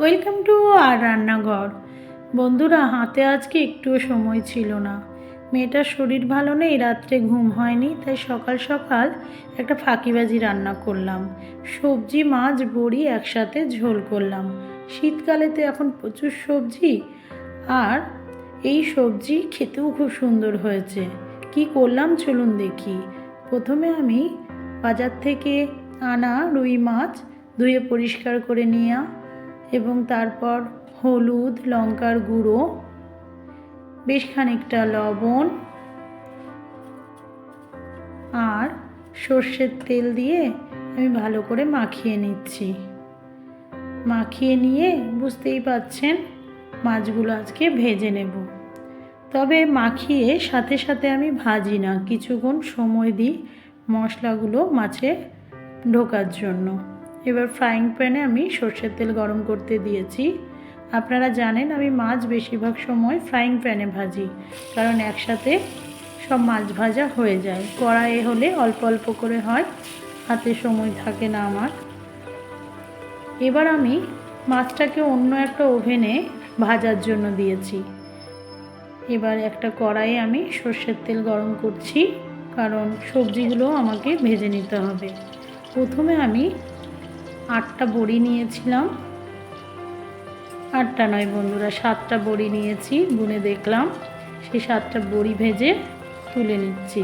Welcome to আর রান্নাঘর। বন্ধুরা, হাতে আজকে একটুও সময় ছিল না। মেয়েটার শরীর ভালো নেই, রাত্রে ঘুম হয়নি, তাই সকাল সকাল একটা ফাঁকিবাজি রান্না করলাম। সবজি, মাছ, বড়ি একসাথে ঝোল করলাম। শীতকালে তো এখন প্রচুর সবজি, আর এই সবজি খেতেও খুব সুন্দর হয়েছে। কি করলাম চলুন দেখি। প্রথমে আমি বাজার থেকে আনা রুই মাছ ধুয়ে পরিষ্কার করে নেওয়া এবং তারপর হলুদ, লঙ্কার গুঁড়ো, বেশ খানিকটা লবণ আর সর্ষের তেল দিয়ে আমি ভালো করে মাখিয়ে নিচ্ছি। মাখিয়ে নিয়ে বুঝতেই পাচ্ছেন মাছগুলো আজকে ভেজে নেব। তবে মাখিয়ে সাথে সাথে আমি ভাজি না, কিছুক্ষণ সময় দিই মশলাগুলো মাছে ঢোকার জন্য। এবার ফ্রাইং প্যানে আমি সর্ষের তেল গরম করতে দিয়েছি। আপনারা জানেন আমি মাছ বেশিরভাগ সময় ফ্রাইং প্যানে ভাজি, কারণ একসাথে সব মাছ ভাজা হয়ে যায়। কড়াইয়ে হলে অল্প অল্প করে হয়, হাতে সময় থাকে না আমার। এবার আমি মাছটাকে অন্য একটা ওভেনে ভাজার জন্য দিয়েছি। এবার একটা কড়াইয়ে আমি সর্ষের তেল গরম করছি, কারণ সবজিগুলো আমাকে ভেজে নিতে হবে। প্রথমে আমি আটটা বড়ি নিয়েছিলাম। আটটা নয় বন্ধুরা, সাতটা বড়ি নিয়েছি বুনে দেখলাম। সেই সাতটা বড়ি ভেজে তুলে নিচ্ছি।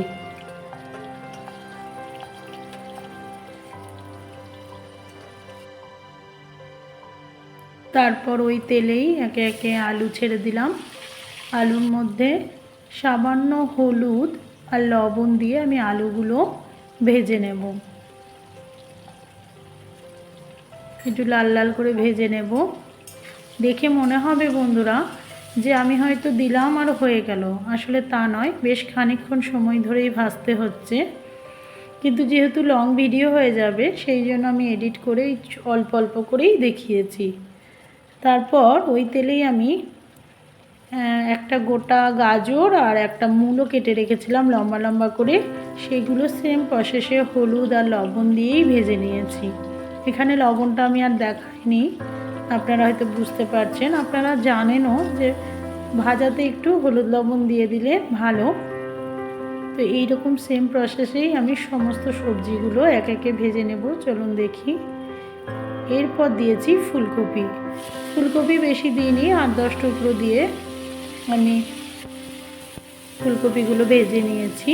তারপর ওই তেলেই একে একে আলু ছেড়ে দিলাম। আলুর মধ্যে সামান্য হলুদ আর লবণ দিয়ে আমি আলুগুলো ভেজে নেব। একটু লাল লাল করে ভেজে নেব। দেখে মনে হবে বন্ধুরা যে আমি হয়তো দিলাম আর হয়ে গেল। আসলে তা নয়, বেশ খানিকক্ষণ সময় ধরেই ভাজতে হচ্ছে। কিন্তু যেহেতু লং ভিডিও হয়ে যাবে, সেই জন্য আমি এডিট করে অল্প অল্প করেই দেখিয়েছি। তারপর ওই তেলেই আমি একটা গোটা গাজর আর একটা মূলো কেটে রেখেছিলাম লম্বা লম্বা করে। সেগুলো সেম প্রসেসে হলুদ আর লবণ দিয়েই ভেজে নিয়েছি। এখানে লবণটা আমি আর দেখাইনি। আপনারা হয়তো বুঝতে পারছেন। আপনারা জানেনও যে ভাজাতে একটু হলুদ লবণ দিয়ে দিলে ভালো। তো এইরকম সেম প্রসেসেই আমি সমস্ত সবজিগুলো এক একে ভেজে নেব। চলুন দেখি। এরপর দিয়েছি ফুলকপি। ফুলকপি বেশি দিইনি, আট দশ টুকরো দিয়ে আমি ফুলকপিগুলো ভেজে নিয়েছি।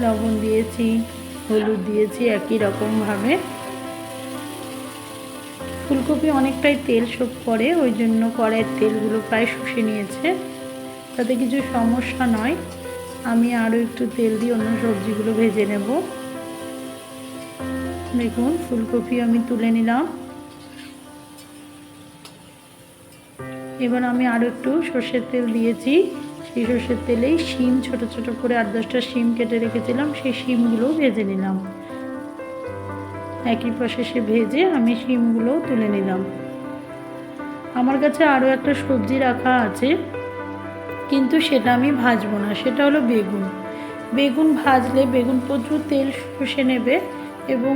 লবণ দিয়েছি। হলুদ দিয়েছি একই রকমভাবে। ফুলকপি অনেকটাই তেল শোক করে, ওই জন্য কড়াইয়ের তেলগুলো প্রায় শুষে নিয়েছে। তাতে কিছু সমস্যা নয়, আমি আরও একটু তেল দিয়ে অন্য সবজিগুলো ভেজে নেব। দেখুন, ফুলকপি আমি তুলে নিলাম। এবার আমি আরও একটু সর্ষের তেল দিয়েছি। সেই সর্ষের তেলেই শিম, ছোট ছোট করে আট দশটা শিম কেটে রেখেছিলাম, সেই শিমগুলোও ভেজে নিলাম। একই প্রসেসে ভেজে আমি শিমগুলোও তুলে নিলাম। আমার কাছে আরও একটা সবজি রাখা আছে, কিন্তু সেটা আমি ভাজবো না, সেটা হলো বেগুন। বেগুন ভাজলে, বেগুন প্রচুর তেল শুষে নেবে এবং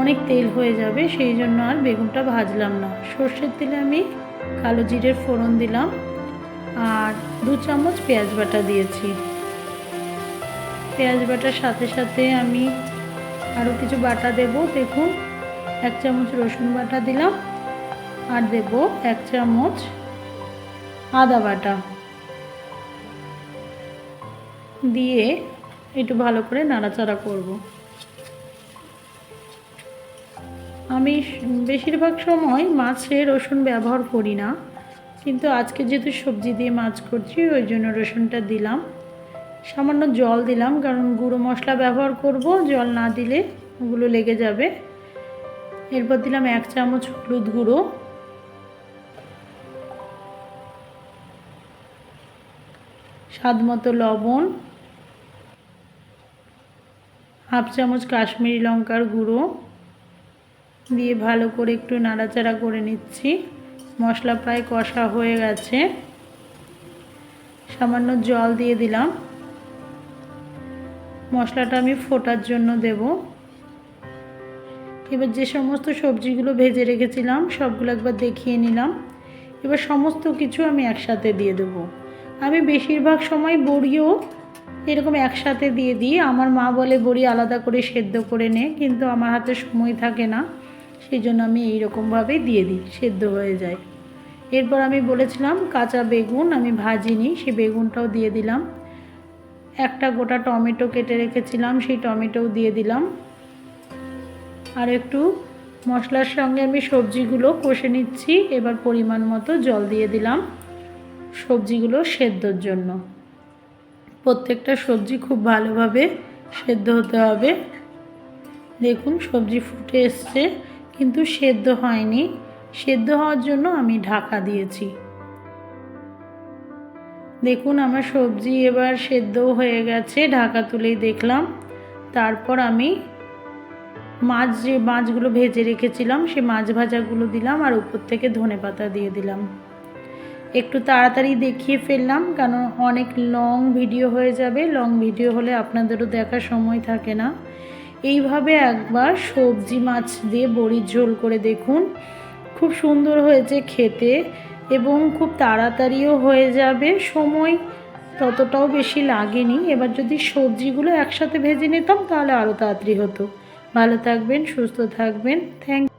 অনেক তেল হয়ে যাবে, সেই জন্য আর বেগুনটা ভাজলাম না। সর্ষের তেলে আমি কালো জিরের ফোড়ন দিলাম। আর দু চামচ পেঁয়াজ বাটা দিয়েছি। পেঁয়াজ বাটার সাথে সাথে আমি আরও কিছু বাটা দেব। দেখুন, এক চামচ রসুন বাটা দিলাম আর দেব এক চামচ আদা বাটা। দিয়ে একটু ভালো করে নাড়াচাড়া করব। আমি বেশিরভাগ সময় মাছে রসুন ব্যবহার করি না। কিন্তু আজকে যেহেতু সবজি দিয়ে মাছ করছি, ওই জন্য রসুনটা দিলাম। সামান্য জল দিলাম, কারণ গুঁড়ো মশলা ব্যবহার করব, জল না দিলে ওগুলো লেগে যাবে। এরপর দিলাম এক চামচ হলুদ গুঁড়ো। স্বাদ মতো লবণ। হাফ চামচ কাশ্মীরি লঙ্কার গুঁড়ো। দিয়ে ভালো করে একটু নাড়াচাড়া করে নিচ্ছি। মশলা প্রায় কষা হয়ে গেছে। সামান্য জল দিয়ে দিলাম। মশলাটা আমি ফোটার জন্য দেব। এবার যে সমস্ত সবজিগুলো ভেজে রেখেছিলাম, সবগুলো একবার দেখিয়ে নিলাম। এবার সমস্ত কিছু আমি একসাথে দিয়ে দেবো। আমি বেশিরভাগ সময় বড়িও এরকম একসাথে দিয়ে দিই। আমার মা বলে বড়ি আলাদা করে সেদ্ধ করে নে, কিন্তু আমার হাতে সময় থাকে না। সেই জন্য আমি এইরকমভাবেই দিয়ে দিই, সেদ্ধ হয়ে যায়। এরপর আমি বলেছিলাম কাঁচা বেগুন, আমি ভাজিনি সেই বেগুনটাও দিয়ে দিলাম। একটা গোটা টমেটো কেটে রেখেছিলাম, সেই টমেটোও দিয়ে দিলাম। আর একটু মশলার সঙ্গে আমি সবজিগুলো কষে নিচ্ছি, এবার পরিমাণ মতো জল দিয়ে দিলাম সবজিগুলো সেদ্ধর জন্য। প্রত্যেকটা সবজি খুব ভালোভাবে সেদ্ধ হতে হবে। দেখুন সবজি ফুটে এসছে। কিন্তু সেদ্ধ হয়নি। সেদ্ধ হওয়ার জন্য আমি ঢাকা দিয়েছি। দেখুন, আমার সবজি এবার সেদ্ধ হয়ে গেছে, ঢাকা তুলেই দেখলাম। তারপর আমি মাছ যে মাছগুলো ভেজে রেখেছিলাম, সে মাছ ভাজাগুলো দিলাম আর উপর থেকে ধনে পাতা দিয়ে দিলাম। একটু তাড়াতাড়ি দেখিয়ে ফেললাম, কারণ অনেক লং ভিডিও হয়ে যাবে। লং ভিডিও হলে আপনাদেরও দেখার সময় থাকে না। এইভাবে একবার সবজি মাছ দিয়ে বড়ির ঝোল করে দেখুন। খুব সুন্দর হয়েছে খেতে এবং খুব তাড়াতাড়িও হয়ে যাবে। সময় ততটাও বেশি লাগেনি। এবার যদি সবজিগুলো একসাথে ভেজে নিতাম তাহলে আরও তাড়াতাড়ি হতো। ভালো থাকবেন, সুস্থ থাকবেন। থ্যাংক